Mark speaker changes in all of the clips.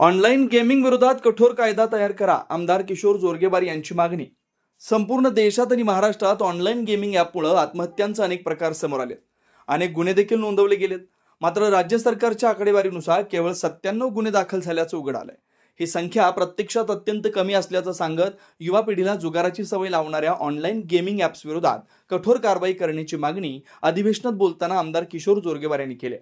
Speaker 1: Online gaming विरोधात कठोर कायदा तयार करा. आमदार किशोर जोरगेवार यांची मागणी. संपूर्ण देशात आणि महाराष्ट्रात ऑनलाईन गेमिंग ॲपमुळं आत्महत्यांचे अनेक प्रकार समोर आले अनेक गुन्हे देखील नोंदवले गेलेत. मात्र राज्य सरकारच्या आकडेवारीनुसार केवळ सत्त्याण्णव गुन्हे दाखल झाल्याचं उघड आलंय. ही संख्या प्रत्यक्षात अत्यंत कमी असल्याचं सांगत युवा पिढीला जुगाराची सवय लावणाऱ्या ऑनलाईन गेमिंग ॲप्स विरोधात कठोर कारवाई करण्याची मागणी अधिवेशनात बोलताना आमदार किशोर जोरगेवार यांनी केली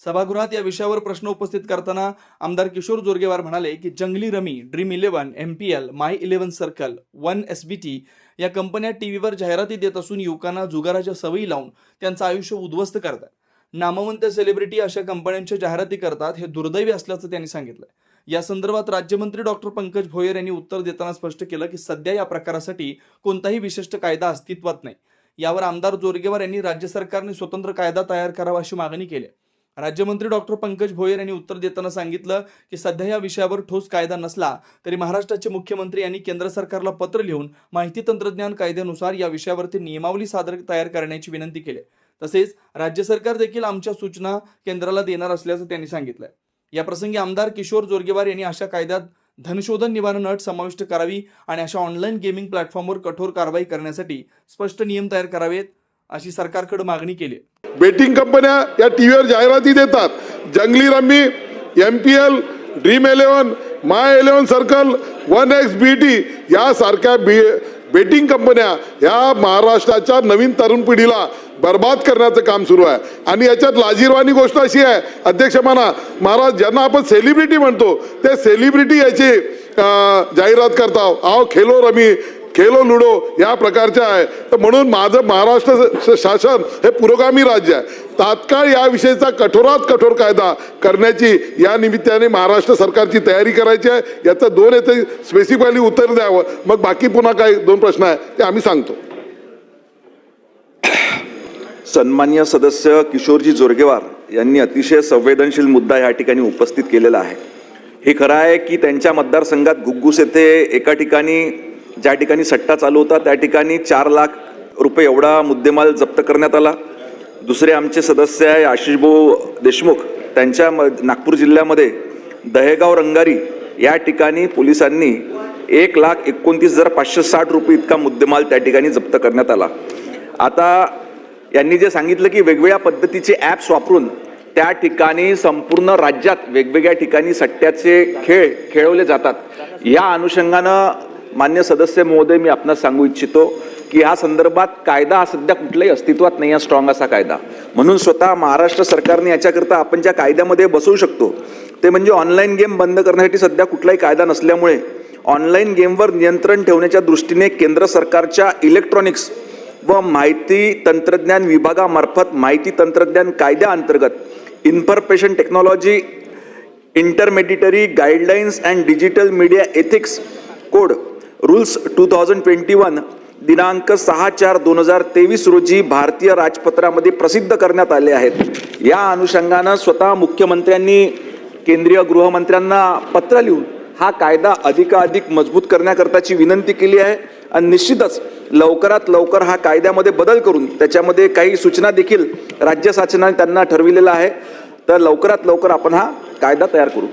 Speaker 1: सभागृहात या विषयावर प्रश्न उपस्थित करताना आमदार किशोर जोरगेवार म्हणाले की Junglee Rummy Dream Eleven M P L My Eleven Circle one S B T या कंपन्या टीव्हीवर जाहिराती देत असून युवकांना जुगाराच्या सवयी लावून त्यांचं आयुष्य उद्ध्वस्त करतात. नामवंत सेलिब्रिटी अशा कंपन्यांच्या जाहिराती करतात हे दुर्दैवी असल्याचं त्यांनी सांगितलं या संदर्भात राज्यमंत्री डॉक्टर पंकज भोयर यांनी उत्तर देताना स्पष्ट केलं की सध्या या प्रकारासाठी कोणताही विशिष्ट कायदा अस्तित्वात नाही. यावर आमदार जोरगेवार यांनी राज्य सरकारने स्वतंत्र कायदा तयार करावा अशी मागणी केली राज्यमंत्री डॉक्टर पंकज भोयर यांनी उत्तर देताना सांगितलं की सध्या या विषयावर ठोस कायदा नसला तरी महाराष्ट्राचे मुख्यमंत्री यांनी केंद्र सरकारला पत्र लिहून माहिती तंत्रज्ञान कायद्यानुसार या विषयावरती नियमावली सादर तयार करण्याची विनंती केली. तसेच राज्य सरकार देखील आमच्या सूचना केंद्राला देणार असल्याचं त्यांनी सांगितलं या प्रसंगी आमदार किशोर जोरगेवार यांनी अशा कायद्यात धनशोधन निवारण अट समाविष्ट करावी आणि अशा ऑनलाईन गेमिंग प्लॅटफॉर्मवर कठोर कारवाई करण्यासाठी स्पष्ट नियम तयार करावेत अशी सरकारकडे मागणी केली
Speaker 2: बेटिंग कंपन्या या टी व्हीवर जाहिराती देतात. Junglee Rummy M P L Dream Eleven My Eleven Circle one X B T यासारख्या बी बेटिंग कंपन्या ह्या महाराष्ट्राच्या नवीन तरुण पिढीला बर्बाद करण्याचं काम सुरू आहे. आणि याच्यात लाजीरवाणी गोष्ट अशी आहे अध्यक्ष म्हणा महाराज ज्यांना आपण सेलिब्रिटी म्हणतो ते सेलिब्रिटी याची जाहिरात करता आओ खेलो रमी खेलो लुडो या प्रकारच्या आहे. तर म्हणून माझं महाराष्ट्र शासन हे पुरोगामी राज्य आहे. तात्काळ या विषयीचा कठोरात कठोर कायदा करण्याची या निमित्ताने महाराष्ट्र सरकारची तयारी करायची आहे. याचं दोन येथे स्पेसिफिकली उत्तर द्यावं. मग बाकी पुन्हा काही दोन प्रश्न आहे ते आम्ही सांगतो.
Speaker 3: सन्मान्य सदस्य किशोरजी जोरगेवार यांनी अतिशय संवेदनशील मुद्दा या ठिकाणी उपस्थित केलेला आहे. हे खरं आहे की त्यांच्या मतदारसंघात गुग्गूस येथे एका ठिकाणी ज्या ठिकाणी सट्टा चालू होता त्या ठिकाणी चार लाख रुपये एवढा मुद्देमाल जप्त करण्यात आला. दुसरे आमचे सदस्य आहे आशिषभाऊ देशमुख. त्यांच्या म नागपूर जिल्ह्यामध्ये दहेगाव रंगारी या ठिकाणी पोलिसांनी एक लाख एकोणतीस हजार पाचशे साठ रुपये इतका मुद्देमाल त्या ठिकाणी जप्त करण्यात आला. आता यांनी जे सांगितलं की वेगवेगळ्या पद्धतीचे ॲप्स वापरून त्या ठिकाणी संपूर्ण राज्यात वेगवेगळ्या ठिकाणी सट्ट्याचे खेळ खेळवले जातात. या अनुषंगानं मान्य सदस्य महोदय मी आपणास सांगू इच्छितो की या संदर्भात कायदा हा सध्या कुठल्याही अस्तित्वात नाही आहे स्ट्रॉंग असा कायदा. म्हणून स्वतः महाराष्ट्र सरकारने याच्याकरता आपण ज्या कायद्यामध्ये बसवू शकतो ते म्हणजे ऑनलाईन गेम बंद करण्यासाठी सध्या कुठलाही कायदा नसल्यामुळे ऑनलाईन गेमवर नियंत्रण ठेवण्याच्या दृष्टीने केंद्र सरकारच्या इलेक्ट्रॉनिक्स व माहिती तंत्रज्ञान विभागामार्फत माहिती तंत्रज्ञान कायद्याअंतर्गत information technology intermediary guidelines and digital media ethics code rules two thousand twenty one दिनांक सहा चार दोन हजार तेवीस रोजी भारतीय राजपत्रामध्ये प्रसिद्ध करण्यात आले आहेत. या अनुषंगानं स्वतः मुख्यमंत्र्यांनी केंद्रीय गृहमंत्र्यांना पत्र लिहून हा कायदा अधिकाधिक मजबूत करण्याकरताची विनंती केली आहे. आणि निश्चितच लवकरात लवकर हा कायद्यामध्ये बदल करून त्याच्यामध्ये काही सूचना देखील राज्य शासनाने त्यांना ठरविलेला आहे तर लवकरात लवकर आपण हा कायदा तयार करू.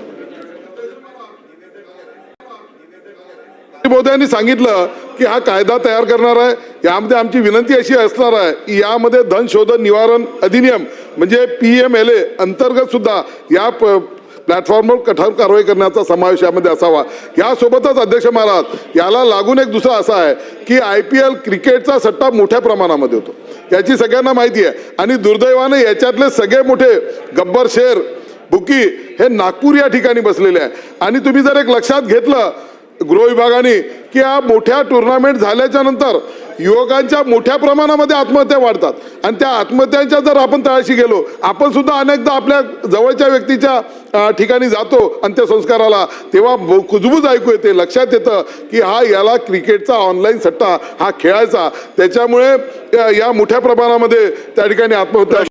Speaker 2: मोदयांनी सांगितलं की हा कायदा तयार करणार आहे. यामध्ये आमची विनंती अशी असणार आहे की यामध्ये धनशोधन निवारण अधिनियम म्हणजे पी एम एल ए अंतर्गत सुद्धा या प्लॅटफॉर्मवर कठोर कारवाई करण्याचा समावेश यामध्ये असावा. यासोबतच अध्यक्ष महाराज याला लागून एक दुसरा असा आहे की आय पी एल क्रिकेटचा सट्टा मोठ्या प्रमाणामध्ये होतो. याची सगळ्यांना माहिती आहे. आणि दुर्दैवाने याच्यातले सगळे मोठे गब्बर शेर बुकी हे नागपूर या ठिकाणी बसलेले आहे. आणि तुम्ही जर एक लक्षात घेतलं गृह विभागाने की या मोठ्या टुर्नामेंट झाल्याच्यानंतर युवकांच्या मोठ्या प्रमाणामध्ये आत्महत्या वाढतात. आणि त्या आत्महत्यांच्या जर आपण तळाशी गेलो आपण सुद्धा अनेकदा आपल्या जवळच्या व्यक्तीच्या ठिकाणी जातो अंत्यसंस्काराला तेव्हा कुजबूज ऐकू येते लक्षात येतं की हा याला क्रिकेटचा ऑनलाईन सट्टा हा खेळायचा. त्याच्यामुळे या मोठ्या प्रमाणामध्ये त्या ठिकाणी आत्महत्या